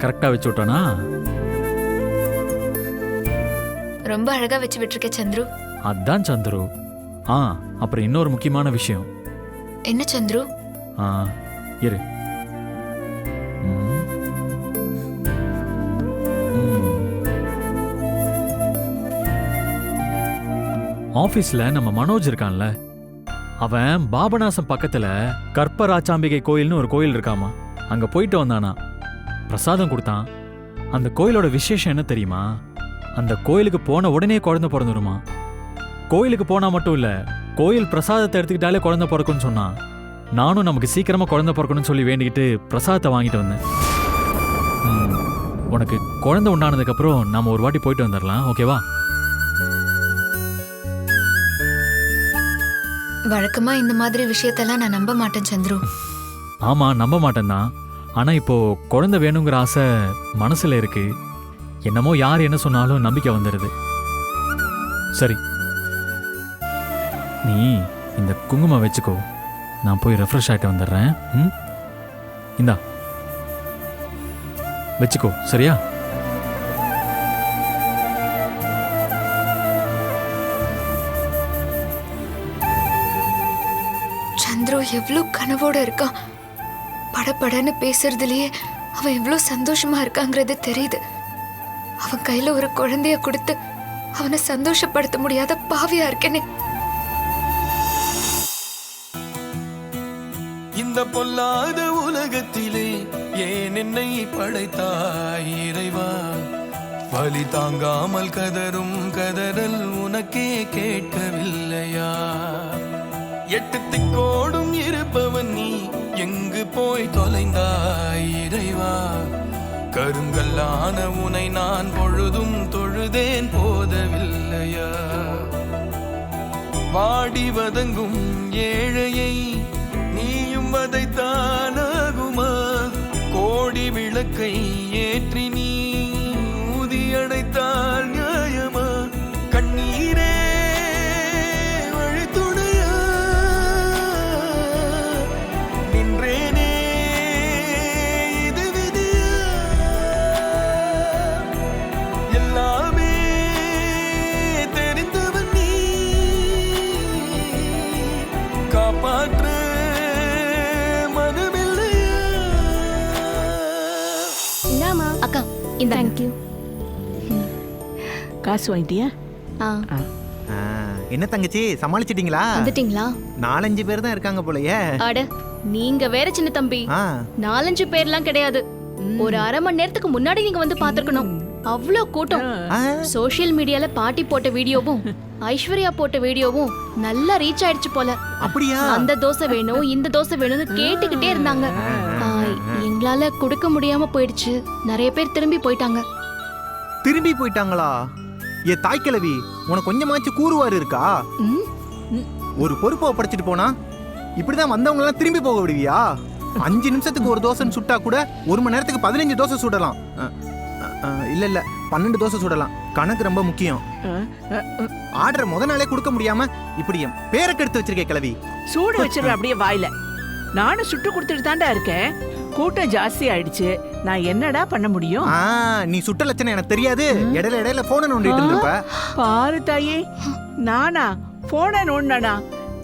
எப்படி கரெக்டா வச்சு விட்டானா? ரொம்ப அழகா வச்சு விட்டுருக்க சந்துரு. அதான் சந்துரு. ஆ அப்புறம் இன்னொரு முக்கியமான விஷயம். என்ன சந்துரு? ஆ இரு. ம். ம். ஆபீஸ்ல நம்ம மனோஜ் இருக்கான்ல. அவன் பாபநாசம் பக்கத்துல கற்பராச்சாம்பிகை கோயில்னு ஒரு கோயில் இருக்காமா? அங்க போயிட்டு வந்தானா? பிரசாதம் கொடுத்தான். அந்த கோயிலோட விசேஷம் என்ன தெரியுமா? அந்த கோயிலுக்கு போன உடனே குழந்தை பிறந்துருமா கோயிலுக்கு போனா மட்டும் இல்ல கோயில் பிரசாதத்தை எடுத்துக்கிட்டாலே குழந்தை பிறக்கும்னு சொன்னான். நானும் நமக்கு சீக்கிரமா குழந்தை பிறக்கணும்னு சொல்லி வேண்டிக்கிட்டு பிரசாதத்தை வாங்கிட்டு வந்தேன். உனக்கு குழந்தை உண்டானதுக்கு அப்புறம் நாம ஒரு வாட்டி போயிட்டு வந்துடலாம் ஓகேவா? வழக்கமா இந்த மாதிரி விஷயத்தெல்லாம் நான் நம்ப மாட்டேன் சந்துரு. ஆமா நம்ப மாட்டேன்தான் ஆனா இப்போ குழந்தை வேணுங்கிற ஆசை மனசுல இருக்கு. என்னமோ யார் என்ன சொன்னாலும் நம்பிக்கை வந்துடுது சரி. நீ இந்த குங்குமம் வச்சுக்கோ. நான் போய் ரெஃப்ரெஷ் ஆகிட்டு வந்துடுறேன். ம்? இந்தா. வச்சுக்கோ. சரியா? சந்துரு எவ்வளவு கனவோட இருக்கான். படப்படன்னு பேசுறதுலயே அவன் எவ்வளவு சந்தோஷமா இருக்காங்கிறது தெரியுது. அவன் கையில ஒரு குழந்தைய கொடுத்து அவனை சந்தோஷப்படுத்த முடியாத பாவியா இருக்கேனே. இந்த பொல்லாத உலகத்திலே ஏன் என்னை படைத்தாய் இறைவா? வலி தாங்காமல் கதரும் கதறல் உனக்கே கேட்கவில்லையா? எட்டு திக்கோடும் போய் தொலைந்தாய் இறைவா. கருங்கல்லான உனை நான் பொழுதும் தொழுதேன் போதவில்லையா. வாடி வதங்கும் ஏழையை நீயும் வதைத்தானாகுமா. கோடி விளக்கை ஏற்றி நீ ஊதி இந்த தேங்க்யூ காசு வாங்கிட்டியா? ஆ. ஆ, என்ன தங்கச்சி சமாளிச்சிட்டீங்களா? வந்துட்டீங்களா? நாலஞ்சு பேர் தான் இருக்காங்க போலயே. அட நீங்க வேற சின்ன தம்பி. ஆ. நாலஞ்சு பேர்லாம் கிடையாது. ஒரு அரை மணி நேரத்துக்கு முன்னாடி நீங்க வந்து பாத்துருக்கணும் அவ்வளோ கூட்டம். ஆ, சோஷியல் மீடியால பாட்டி போட்ட வீடியோவும் ஐஸ்வர்யா போட்ட வீடியோவும் நல்லா ரீச் ஆயிடுச்சு போல. அப்படியா? அந்த தோசை வேணும் இந்த தோசை வேணும்னு கேட்டுக்கிட்டே இருந்தாங்க. ஆ, எங்களால கொடுக்க முடியாம போயிடுச்சு. நிறைய பேர் திரும்பி போயிட்டாங்க. திரும்பி போயிட்டாங்களா? ஏ தாய்க்கிழவி உனக்கு கொஞ்சமாச்சும் கூறுவாரு இருக்கா? ம், ஒரு பொறுப்பை ஒப்படைச்சிட்டு போனா இப்படிதான் வந்தவங்க எல்லாம் திரும்பி போக விடுவியா? அஞ்சு நிமிஷத்துக்கு ஒரு தோசைன்னு சுட்டா கூட ஒரு மணி நேரத்துக்கு பதினஞ்சு தோசை சுடலாம். அ, அ, அ, இல்ல இல்ல பன்னெண்டு தோசை சுடலாம். கணக்கு ரொம்ப முக்கியம். ஆர்டர் முத நாளே கொடுக்க முடியாம இப்படி என் பேரை கெடுத்து வச்சிருக்கே கிழவி. சூடு வச்சிருவேன் அப்படியே வாயில. நானும் சுட்டு கொடுத்துட்டு தாண்டா இருக்கேன். கூட்டம் ஜாஸ்தி ஆயிடுச்சு. நான் என்னடா பண்ண முடியும்? ஆ நீ சுட்ட லட்சணம் எனக்கு தெரியாது. இடையில இடையில போனை நோண்டிட்டு இருந்திருப்ப. பாரு தாயே. நானா? போன நோண்டானா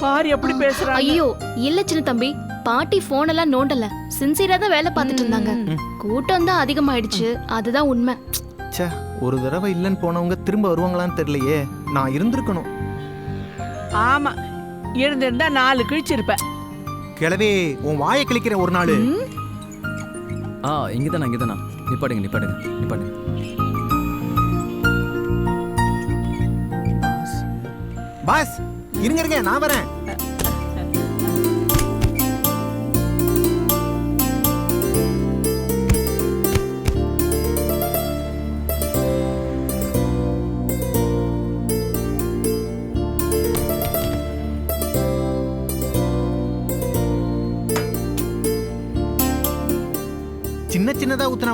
பாரு எப்படி பேசுறான் ஐயோ இல்ல சின்ன தம்பி. பாட்டி போன் எல்லாம் நோண்டல. சின்சியரா தான் வேலை பார்த்துட்டு இருந்தாங்க. கூட்டம் தான் அதிகமாயிடுச்சு. அதுதான் உண்மை. ச்சே ஒரு தடவை இல்லைன்னு போனவங்க திரும்ப வருவாங்களான்னு தெரியலையே. நான் இருந்திருக்கணும். ஆமா. இருந்திருந்தா நாலு கிழிச்சிருப்ப கிளவே உன் வாயை கிழிக்கிற ஒரு நாள். ஆ இங்கே தானே இங்கே தானே நிப்பாடுங்க நிப்பாடுங்க நிப்பாடுங்க பாஸ் இருங்க இருங்க நான் வரேன்.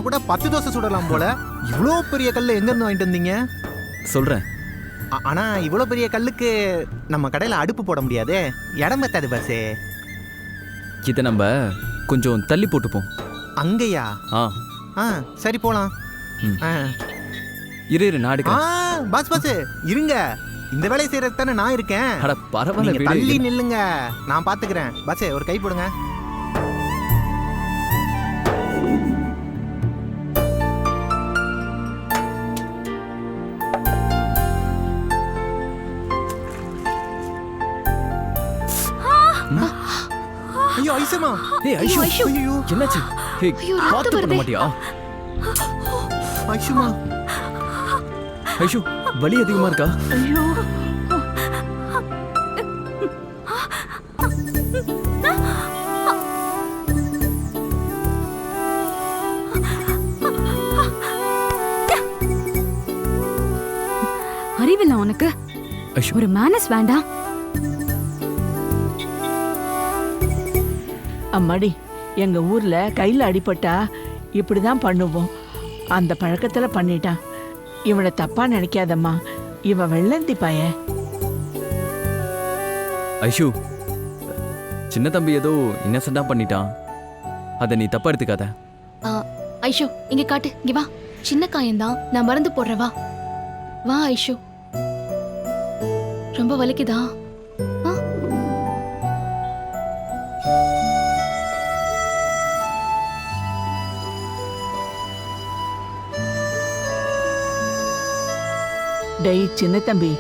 கூட பத்து தோசை சுடலாம் போல. இவ்வளோ பெரிய கல்ல எங்க இருந்து வாங்கிட்டு வந்தீங்க? சொல்கிறேன் ஆ- ஆனா இவ்வளோ பெரிய கல்லுக்கு நம்ம கடையில அடுப்பு போட முடியாதே. இடம் பத்தாது பாஸே இதை நம்ம கொஞ்சம் தள்ளி போட்டுப்போம். அங்கேயா? ஆ. ஆ சரி போலாம். ம். ஆ. இரு இரு நான் ஆ பாஸ் பாஸ் இருங்க. இந்த வேலையை செய்யறதுக்கு தானே நான் இருக்கேன். அட பரவாயில்ல தள்ளி நில்லுங்க. நான் பாத்துக்கிறேன். பாஸே ஒரு கை போடுங்க. ஐசமா ஏய் ஐஷு ஐஷு. ஐயோ. என்னாச்சு? ஏய் பார்த்து பண்ண. மாட்டியா? ஐஷுமா. ஐஷு வலி அதிகமா இருக்கா? ஐயோ. அறிவில்ல உனக்கு? ஒரு மேனஸ் வேண்டாம். அம்மாடி எங்க ஊர்ல கையில அடிபட்டா இப்படிதான் பண்ணுவோம். அந்த பழக்கத்துல பண்ணிட்டான். இவனை தப்பா நினைக்காதம்மா. இவன் வெள்ளந்தி பையன். ஐஷு சின்ன தம்பி ஏதோ இன்னசென்ட்டா பண்ணிட்டான். அதை நீ தப்பா எடுத்துக்காத. ஆ, ஐஷு இங்க காட்டு. இங்க வா. சின்ன காயம்தான். நான் மருந்து போடுறேன் வா. வா ஐஷு. ரொம்ப வலிக்குதா? டேய் சின்ன தம்பி.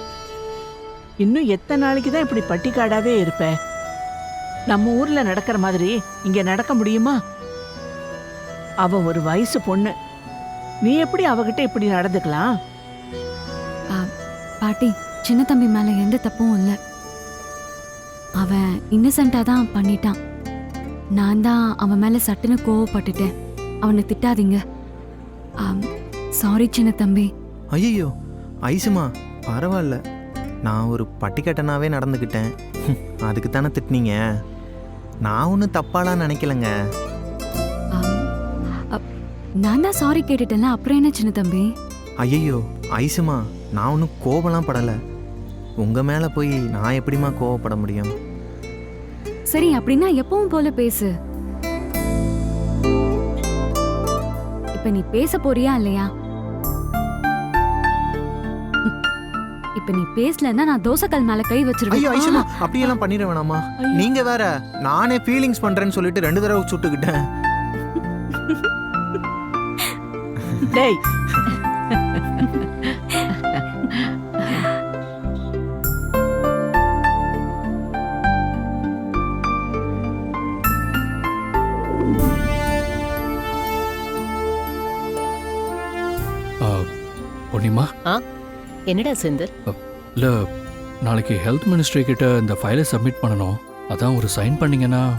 இன்னும் எத்தனை நாளைக்கு தான் இப்படி பட்டிக்காடாவே இருப்ப? நம்ம ஊர்ல நடக்கிற மாதிரி இங்க நடக்க முடியுமா? அவ ஒரு வயசு பொண்ணு. நீ எப்படி அவகிட்ட இப்படி நடந்துக்கலாம்? பாட்டி சின்ன தம்பி மேல எந்த தப்பும் இல்ல. அவன் இன்னசென்ட்டா தான் பண்ணிட்டான். நான் தான் அவன் மேல சட்டுன்னு கோவப்பட்டுட்டேன். அவனை திட்டாதீங்க. சாரி சின்ன தம்பி. ஐயோ ஐசுமா பரவாயில்ல. நான் ஒரு பட்டிக்கட்டனாவே நடந்துக்கிட்டேன். அதுக்கு தானே திட்டினீங்க? நான் ஒன்றும் தப்பாலாம் நினைக்கலங்க. நான் தான் சாரி கேட்டுட்டேன்ல அப்புறம் என்ன சின்ன தம்பி? ஐயோ ஐசுமா நான் ஒன்றும் கோபம்லாம் படலை. உங்கள் மேலே போய் நான் எப்படிம்மா கோவப்பட முடியும்? சரி அப்படின்னா எப்பவும் போல பேசு. இப்ப நீ பேச போறியா இல்லையா? இப்ப நீ பேசலன்னா நான் தோசைக்கல் மேல கை ஐயோ வச்சிருவேன் ஐசுமா அப்படியெல்லாம் பண்ணிட வேணாமா? நீங்க வேற நானே ஃபீலிங்ஸ் பண்றேன்னு சொல்லிட்டு ரெண்டு தடவை சுட்டுக்கிட்டேன். டேய். பொன்னிமா என்னடா செந்தில் இல்லை நாளைக்கு ஹெல்த் மினிஸ்ட்ரி கிட்ட இந்த ஃபைலை சப்மிட் பண்ணணும். அதான் ஒரு சைன் பண்ணீங்கன்னா.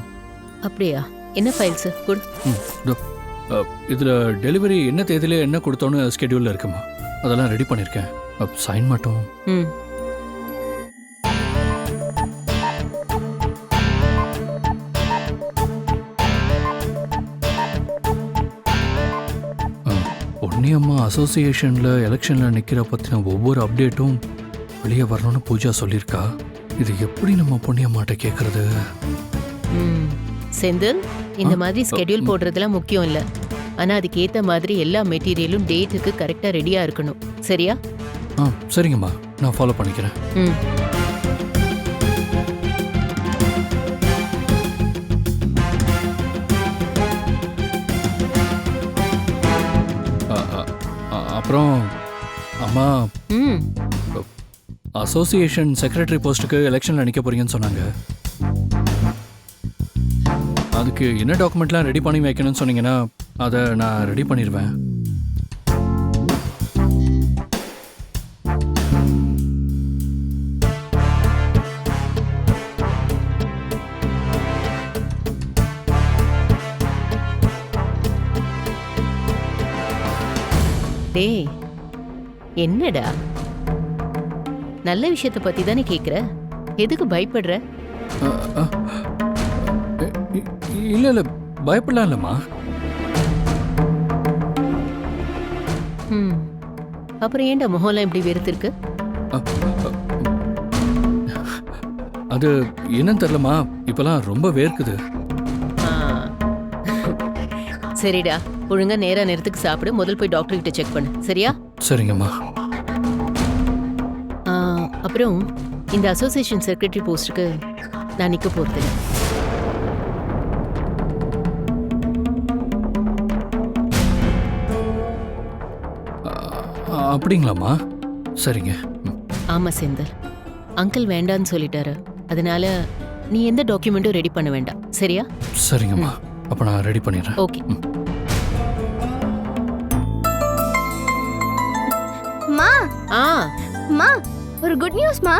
அப்படியா? என்ன ஃபைல்ஸ் குடு. ம் இதோ இதில் டெலிவரி என்ன தேதியில என்ன கொடுத்தோன்னு ஸ்கெடியூலில் இருக்குமா. அதெல்லாம் ரெடி பண்ணியிருக்கேன் சைன் மட்டும். ம். பொன்னியம்மா அசோசியேஷனில் எலெக்ஷனில் நிற்கிற பற்றின ஒவ்வொரு அப்டேட்டும் வெளியே வரணும்னு பூஜா சொல்லியிருக்கா. இது எப்படி நம்ம பொன்னியம்மாட்ட கேட்குறது ம். செந்தில் இந்த மாதிரி ஸ்கெடியூல். போடுறதுலாம் முக்கியம் இல்ல. ஆனா அதுக்கு ஏத்த மாதிரி எல்லா மெட்டீரியலும் டேட்டுக்கு கரெக்டா ரெடியா இருக்கணும். சரியா? ஆ சரிங்கம்மா. நான் ஃபாலோ பண்ணிக்கிறேன். ம். அசோசியேஷன் செக்ரட்டரி போஸ்ட்டுக்கு எலெக்ஷனில் நிற்க போறீங்கன்னு சொன்னாங்க. அதுக்கு என்ன டாக்குமெண்ட்லாம் ரெடி பண்ணி வைக்கணும்னு சொன்னீங்கன்னா அதை நான் ரெடி பண்ணிடுவேன் டேய் என்னடா? நல்ல விஷயத்த பத்தி தானே கேக்குற? எதுக்கு பயப்படுற? இல்லை இல்லை பயப்படலாம் இல்லைம்மா. அப்புறம் ஏன்டா முகம்லாம் இப்படி வெறுத்திருக்கு? அது என்னன்னு தெரிலம்மா இப்போலாம் ரொம்ப வேர்க்குது. சரிடா. ஒழுங்கா நேரா நேரத்துக்கு சாப்பிடு. முதல் போய் டாக்டர் கிட்ட செக் பண்ணு. சரியா? சரிங்கம்மா. அப்புறம் இந்த அசோசியேஷன் செக்ரட்டரி போஸ்ட்டுக்கு நான் நிக்க போறது அ- அப்படிங்களாம்மா? சரிங்க. ம். ஆமா செந்தல். அங்கிள் வேண்டான்னு சொல்லிட்டாரு. அதனால நீ எந்த டாக்குமெண்ட்டும் ரெடி பண்ண வேண்டாம். சரியா? சரிங்கம்மா. அப்போ நான் ரெடி பண்ணிடுறேன். ஓகே. மா. ஆ. மா. ஒரு குட் நியூஸ் மா.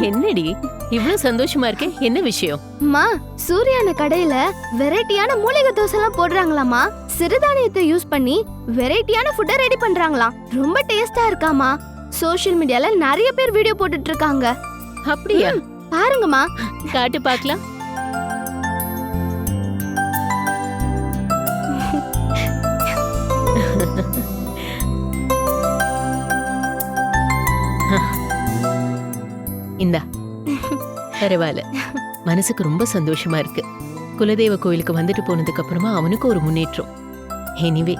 என்னடி? இவ்ளோ சந்தோஷமா இருக்கே. என்ன விஷயம்? மா சூர்யான கடையில வெரைட்டியான மூலிகை தோசை எல்லாம் போடுறாங்களாமா. சிறுதானியத்தை யூஸ் பண்ணி வெரைட்டியான ஃபுட்டை ரெடி பண்றாங்களாம். ரொம்ப டேஸ்டா இருக்காமா. சோஷியல் மீடியால நிறைய பேர் வீடியோ போட்டுட்டு இருக்காங்க. அப்படியா? பாருங்கம்மா. காட்டு பார்க்கலாம். இந்தா. பரவாயில்ல. மனசுக்கு ரொம்ப சந்தோஷமா இருக்கு. குலதெய்வ கோயிலுக்கு வந்துட்டு போனதுக்கு அப்புறமா அவனுக்கு ஒரு முன்னேற்றம். எனிவே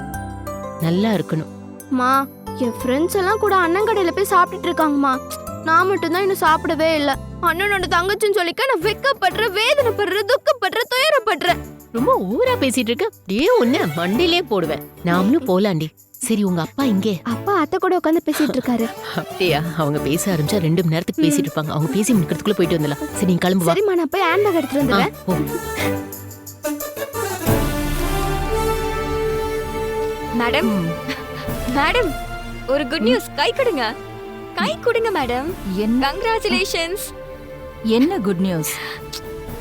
நல்லா இருக்கணும். மா என் ஃப்ரெண்ட்ஸ் எல்லாம் கூட அண்ணன் கடையில போய் சாப்பிட்டுட்டு இருக்காங்கம்மா. நான் மட்டும்தான் இன்னும் சாப்பிடவே இல்ல. அண்ணனோட தங்கச்சின்னு சொல்லிக்க நான் வெக்கப்படுற வேதனைப்படுற துக்கப்படுற துயரப்படுறேன். ரொம்ப ஊரா பேசிட்டு இருக்க. அப்படியே ஒண்ணு மண்டையிலே போடுவேன். நாமளும் போலாண்டி. சரி உங்க அப்பா இங்கே. அப்பா அத்தை கூட உட்காந்து பேசிட்டு இருக்காரு. அப்படியா? அவங்க பேச ஆரம்பிச்சா ரெண்டு மணி நேரத்துக்கு பேசிட்டு இருப்பாங்க. அவங்க பேசி முடிக்கிறதுக்குள்ள போயிட்டு வந்துடலாம். சரி நீ கிளம்பு வா. சரிம்மா நான் போய் ஹேண்ட் பேக் எடுத்துட்டு வந்துடுறேன். போ. மேடம் மேடம் ஒரு குட் நியூஸ் கை கொடுங்க. கை கொடுங்க மேடம். என்ன? கங்க்ராச்சுலேஷன்ஸ் என்ன குட் நியூஸ்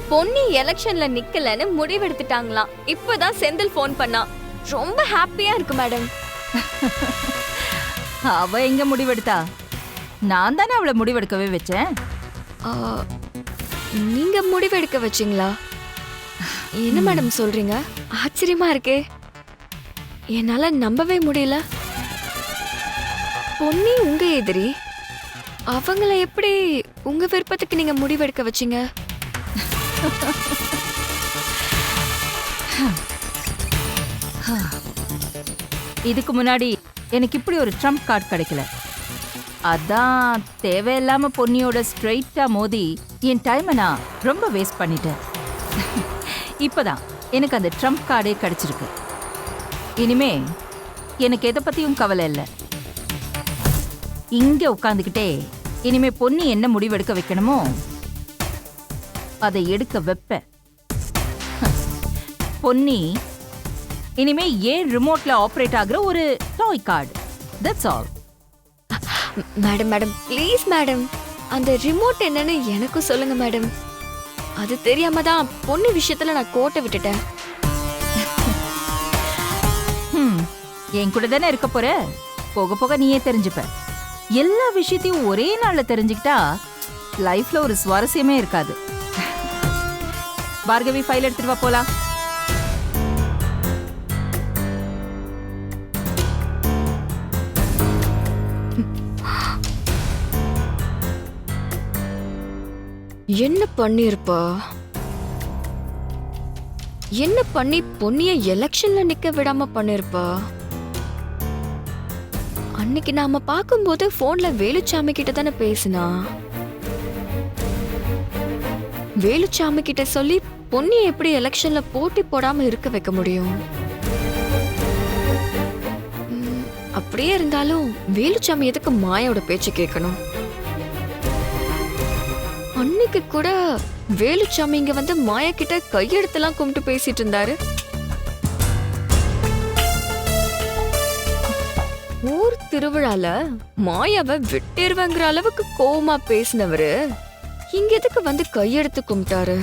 பொன்னி எலெக்ஷன்ல நிக்கலன்னு முடிவெடுத்துட்டாங்களாம். இப்பதான் செந்தில் ஃபோன் பண்ணா ரொம்ப ஹாப்பியா இருக்கு மேடம். அவ எங்க முடிவெடுத்தா? நான் தானே அவளை முடிவெடுக்கவே வச்சேன். நீங்க முடிவெடுக்க வச்சீங்களா? என்ன மேடம் சொல்றீங்க? ஆச்சரியமா இருக்கே. என்னால நம்பவே முடியல. பொன்னி உங்க எதிரி அவங்கள எப்படி உங்க விருப்பத்துக்கு நீங்க முடிவெடுக்க வச்சீங்க? இதுக்கு முன்னாடி எனக்கு இப்படி ஒரு ட்ரம்ப் கார்டு கிடைக்கல. அதான் தேவையில்லாம பொன்னியோட ஸ்ட்ரெயிட்டா மோதி என் டைமை நான் ரொம்ப வேஸ்ட் பண்ணிட்டேன். இப்போதான் எனக்கு அந்த ட்ரம்ப் கார்டே கிடைச்சிருக்கு. இனிமே எனக்கு எதை பத்தியும் கவலை இல்லை. இங்க உட்காந்துக்கிட்டே இனிமே பொன்னி என்ன முடிவெடுக்க வைக்கணுமோ அதை எடுக்க வைப்பேன். பொன்னி இனிமே ஏன் ரிமோட்ல ஆபரேட் ஆகுற ஒரு toy card that's all madam madam please madam அந்த ரிமோட் என்னன்னு எனக்கும் சொல்லுங்க மேடம் அது தெரியாம தான் பொண்ணு விஷயத்துல நான் கோட்டை விட்டுட்டேன். என் கூட தானே இருக்க போற? போக போக நீயே தெரிஞ்சுப்ப. எல்லா விஷயத்தையும் ஒரே நாள்ல தெரிஞ்சுக்கிட்டா லைஃப்ல ஒரு சுவாரஸ்யமே இருக்காது. பார்கவி ஃபைல் எடுத்துட்டு வா போலாம். என்ன பண்ணிருப்பா? என்ன பண்ணி பொன்னிய எலெக்ஷன்ல நிக்க விடாம பண்ணிருப்பா? அன்னைக்கு நாம பார்க்கும்போது போன்ல வேலுச்சாமி கிட்ட தானே பேசினா? வேலுச்சாமி கிட்ட சொல்லி பொன்னிய எப்படி எலெக்ஷன்ல போட்டி போடாம இருக்க வைக்க முடியும்? அப்படியே இருந்தாலும் வேலுச்சாமி எதுக்கு மாயோட பேச்சு கேட்கணும்? அன்னைக்கு கூட வேலுச்சாமி இங்க வந்து மாயா கிட்ட கையெடுத்தெல்லாம் கும்பிட்டு பேசிட்டு இருந்தாரு. ஊர் திருவிழால மாயாவை விட்டிருவங்கிற அளவுக்கு கோவமா பேசினவரு இங்க எதுக்கு வந்து கையெடுத்து கும்பிட்டாரு?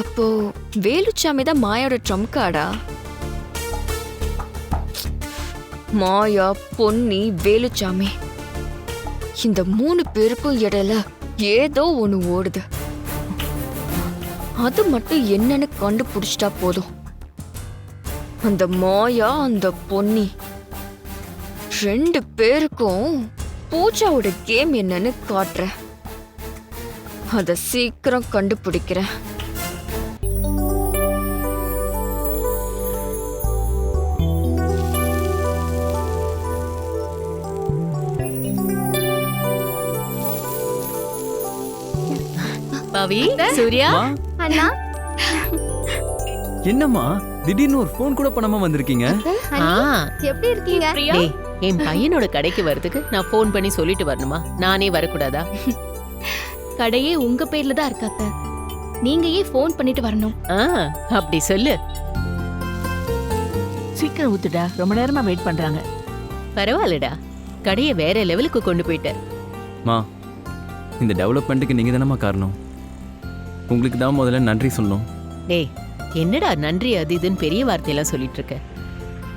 அப்போ வேலுச்சாமி தான் மாயோட ட்ரம் கார்டா? மாயா பொன்னி வேலுச்சாமி. இந்த மூணு பேருக்கும் இடையில ஏதோ ஒண்ணு ஓடுது. அது மட்டும் என்னன்னு கண்டுபிடிச்சிட்டா போதும். அந்த மாயா அந்த பொன்னி ரெண்டு பேருக்கும் பூஜாவோட கேம் என்னன்னு காட்டுறேன். அத சீக்கிரம் கண்டுபிடிக்கிறேன். ஆவி சூர்யா. அண்ணா. என்னம்மா? திடீர்னு ஒரு ஃபோன் கூட பண்ணாம வந்திருக்கீங்க? ஆ. எப்படி இருக்கீங்க? டேய் என் பையனோட கடைக்கு வரதுக்கு நான் ஃபோன் பண்ணி சொல்லிட்டு வரணுமா? நானே வரக்கூடாதா? கடையே உங்க பேர்ல தான் இருக்காத்த நீங்க ஏன் ஃபோன் பண்ணிட்டு வரணும்? ஆ அப்படி சொல்லு. சீக்கிரம் ஊத்துடா. ரொம்ப நேரமா வெயிட் பண்றாங்க. பரவாயில்லடா. கடையை வேற லெவலுக்கு கொண்டு போயிட்ட மா இந்த டெவலப்மெண்ட்டுக்கு நீங்க தானம்மா காரணம்? உங்களுக்கு தான் முதல்ல நன்றி சொல்லணும். டேய் என்னடா நன்றி அது இதுன்னு பெரிய வார்த்தையெல்லாம் சொல்லிட்டு இருக்க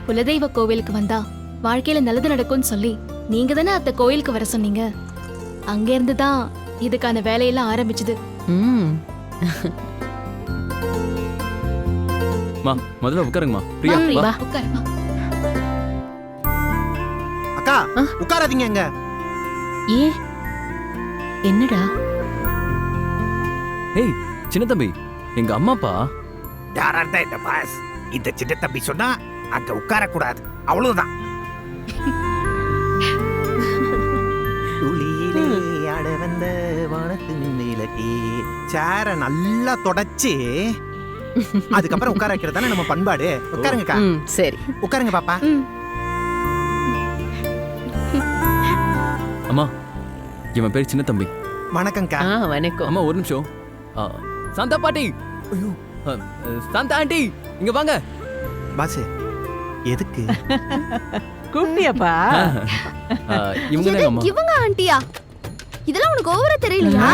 குலதெய்வ கோவிலுக்கு வந்தா வாழ்க்கையில நல்லது நடக்கும்னு சொல்லி நீங்க தானே அத்த கோயிலுக்கு வர சொன்னீங்க? அங்க இருந்து தான் இதுக்கான வேலையெல்லாம் ஆரம்பிச்சது. ம். மா முதல்ல உட்காருங்கம்மா. பிரியா வா. வா உட்காரு வா. அக்கா உட்காராதீங்க அங்க ஏன்? என்னடா? ஏய் சின்ன தம்பி எங்க அம்மா அப்பா? யாரா இருந்தா இந்த பாஸ்? இந்த சின்ன தம்பி சொன்னா அங்க உட்கார கூடாது அவ்வளவுதான் ஆட வந்த வானத்தின் நிலக்கே சேர நல்லா தொடச்சு அதுக்கப்புறம் உட்கார வைக்கிறது தானே நம்ம பண்பாடு? உட்காருங்கக்கா சரி. உட்காருங்க பாப்பா. அம்மா இவன் பேர் சின்ன தம்பி. வணக்கம்க்கா. ஆ வணக்கம். அம்மா ஒரு நிமிஷம். சாந்தா பாட்டி. ஐயோ சாந்தா ஆண்டி இங்க வாங்க. பாஸ் எதுக்கு? கூப்பிட்டியாப்பா? இவங்க தான் இவங்க ஆண்டியா? இதெல்லாம் உனக்கு ஓவரா தெரியலையா?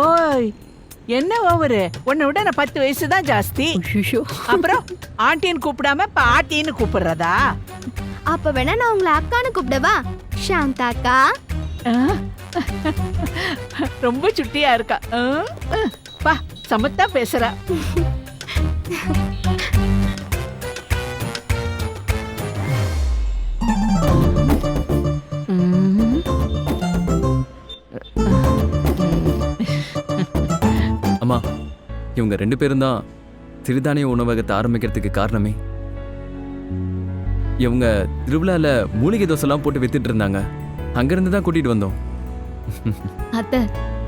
ஓய் என்ன ஓவரு? உன்னை விட நான் பத்து வயசு தான் ஜாஸ்தி. அப்புறம் ஆண்டின்னு கூப்பிடாம பாட்டின்னு கூப்பிடுறதா? அப்ப வேணா நான் உங்களை அக்கான்னு கூப்பிடவா? சாந்தா அக்கா? ரொம்ப சுட்டியா இருக்கா. பா சமத்தா பேசுறா. அம்மா இவங்க ரெண்டு பேரும் தான் சிறுதானிய உணவகத்தை ஆரம்பிக்கிறதுக்கு காரணமே. இவங்க திருவிழால மூலிகை தோசைலாம் போட்டு வித்துட்டு இருந்தாங்க. அங்கிருந்து தான் கூட்டிட்டு வந்தோம். அத்த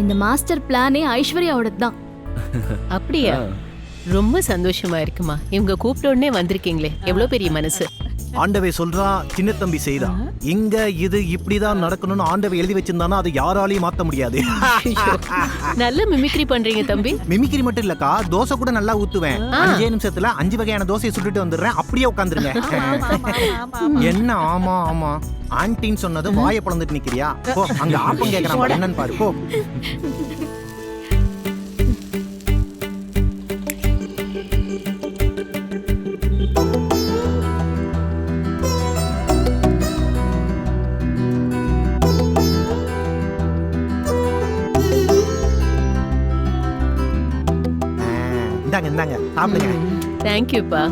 இந்த மாஸ்டர் பிளானே ஐஸ்வர்யாவோட தான் அப்படியா? ரொம்ப சந்தோஷமா இருக்குமா? இவங்க கூப்பிட்ட உடனே வந்திருக்கீங்களே. எவ்வளவு பெரிய மனசு. ஆண்டவை சொல்றான் சின்ன தம்பி செய்தான் இங்க இது இப்படிதான் நடக்கணும்னு ஆண்டவை எழுதி வச்சிருந்தானா அதை யாராலையும் மாத்த முடியாது. நல்ல மிமிக்ரி பண்றீங்க தம்பி. மிமிக்ரி மட்டும் இல்லக்கா தோசை கூட நல்லா ஊத்துவேன். அஞ்சே நிமிஷத்துல அஞ்சு வகையான தோசையை சுட்டுட்டு வந்துடுறேன். அப்படியே உட்காந்துருங்க. என்ன? ஆமா ஆமா. ஆன்டின்னு சொன்னது வாயை பிளந்துட்டு நிக்கிறியா? போ அங்க ஆப்பம் கேக்குறான் என்னன்னு பாரு போ. சாப்பிடுங்க. தேங்க்யூப்பா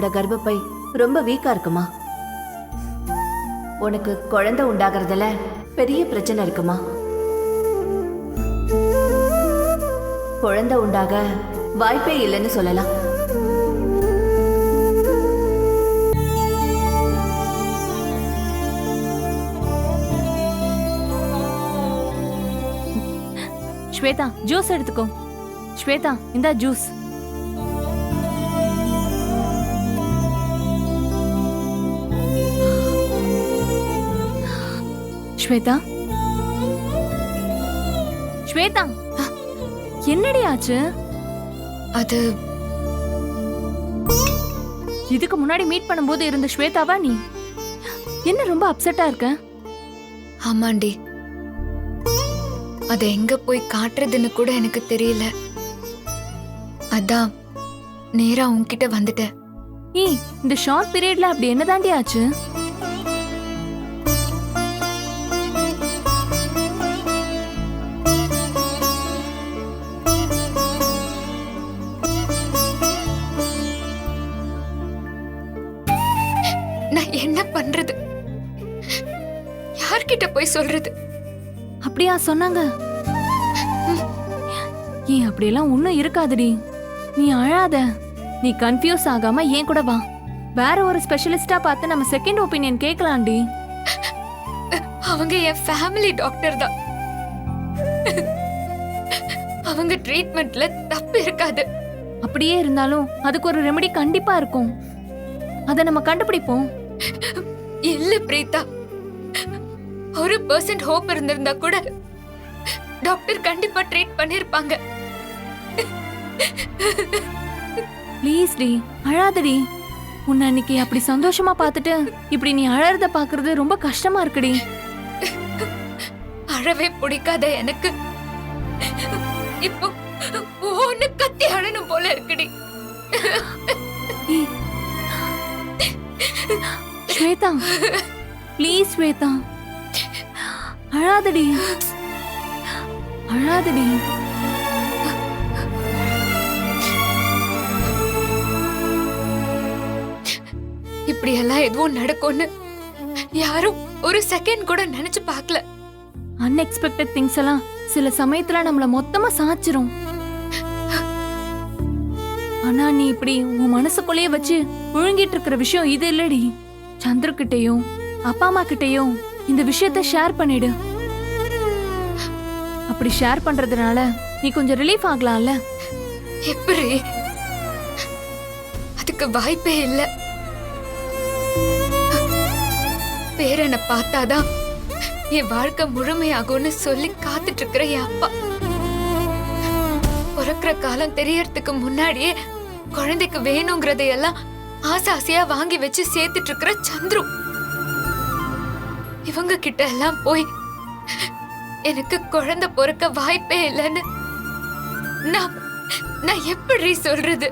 உன்னோட கர்ப்பப்பை ரொம்ப வீக்கா இருக்குமா? உனக்கு குழந்தை உண்டாகிறதுல பெரிய பிரச்சனை இருக்குமா? குழந்தை உண்டாக வாய்ப்பே இல்லைன்னு சொல்லலாம். ஸ்வேதா ஜூஸ் எடுத்துக்கோ. ஸ்வேதா இந்த ஜூஸ் ஸ்வேதா? ஸ்வேதா என்னடி ஆச்சு? அது இதுக்கு முன்னாடி மீட் பண்ணும்போது இருந்த ஸ்வேதாவா நீ? என்ன ரொம்ப அப்செட்டா இருக்க? ஆமாண்டி. அதை எங்க போய் காட்டுறதுன்னு கூட எனக்கு தெரியல. அதான் நேரா உன்கிட்ட வந்துட்டேன். ஏய் இந்த ஷார்ட் பீரியட்ல அப்படி என்னதாண்டி ஆச்சு? சொல்றது? அப்படியா சொன்னாங்க. ஏன் அப்படியெல்லாம் ஒன்றும் இருக்காதுடி. நீ அழாத. நீ கன்ஃபியூஸ் ஆகாம ஏன் கூட வா. வேற ஒரு ஸ்பெஷலிஸ்டா பார்த்து நம்ம செகண்ட் ஒப்பீனியன் கேட்கலாம்டி அவங்க என் ஃபேமிலி டாக்டர் தான். அவங்க ட்ரீட்மெண்ட்ல தப்பு இருக்காது. அப்படியே இருந்தாலும் அதுக்கு ஒரு ரெமெடி கண்டிப்பா இருக்கும். அதை நம்ம கண்டுபிடிப்போம். இல்ல பிரீதா ஒரு பர்சன்ட் ஹோப் இருந்திருந்தா கூட டாக்டர் கண்டிப்பா ட்ரீட் பண்ணிருப்பாங்க. ப்ளீஸ் டி அழாதடி உன்னை அன்னைக்கு அப்படி சந்தோஷமா பார்த்துட்டு இப்படி நீ அழறத பாக்குறது ரொம்ப கஷ்டமா இருக்குடி அழவே பிடிக்காத எனக்கு. இப்போ ஒன்னு கத்தி அழணும் போல இருக்குடி ஸ்வேதா ப்ளீஸ் ஸ்வேதா. அழாதடி. அழாதடி. இப்படி எல்லாம் எதுவும் நடக்கும்னு யாரும் ஒரு செகண்ட் கூட நினைச்சு பார்க்கல. அன்எக்ஸ்பெக்டட் திங்ஸ் எல்லாம் சில சமயத்துல நம்மள மொத்தமா சாச்சிரும். ஆனா நீ இப்படி உன் மனசுக்குள்ளேயே வச்சு முழுங்கிட்டு இருக்கிற விஷயம் இது இல்லடி. சந்திர கிட்டயும் அப்பா அம்மா கிட்டயும் இந்த விஷயத்த ஷேர் பண்ணிடு. அப்படி ஷேர் பண்றதுனால நீ கொஞ்சம் ரிலீஃப் ஆகலாம்ல? எப்படி? அதுக்கு வாய்ப்பே இல்லை. பேரனை பார்த்தாதான் என் வாழ்க்கை முழுமையாகும்னு சொல்லி காத்துட்டு இருக்கிற என் அப்பா. பிறக்கிற காலம் தெரியறதுக்கு முன்னாடியே குழந்தைக்கு வேணுங்கிறதையெல்லாம் ஆசை ஆசையா வாங்கி வச்சு சேர்த்துட்டு இருக்கிற சந்துரு. இவங்க கிட்ட எல்லாம் போய் எனக்கு குழந்தை பொறுக்க வாய்ப்பே இல்லைன்னு நான் நான் எப்படி சொல்றது?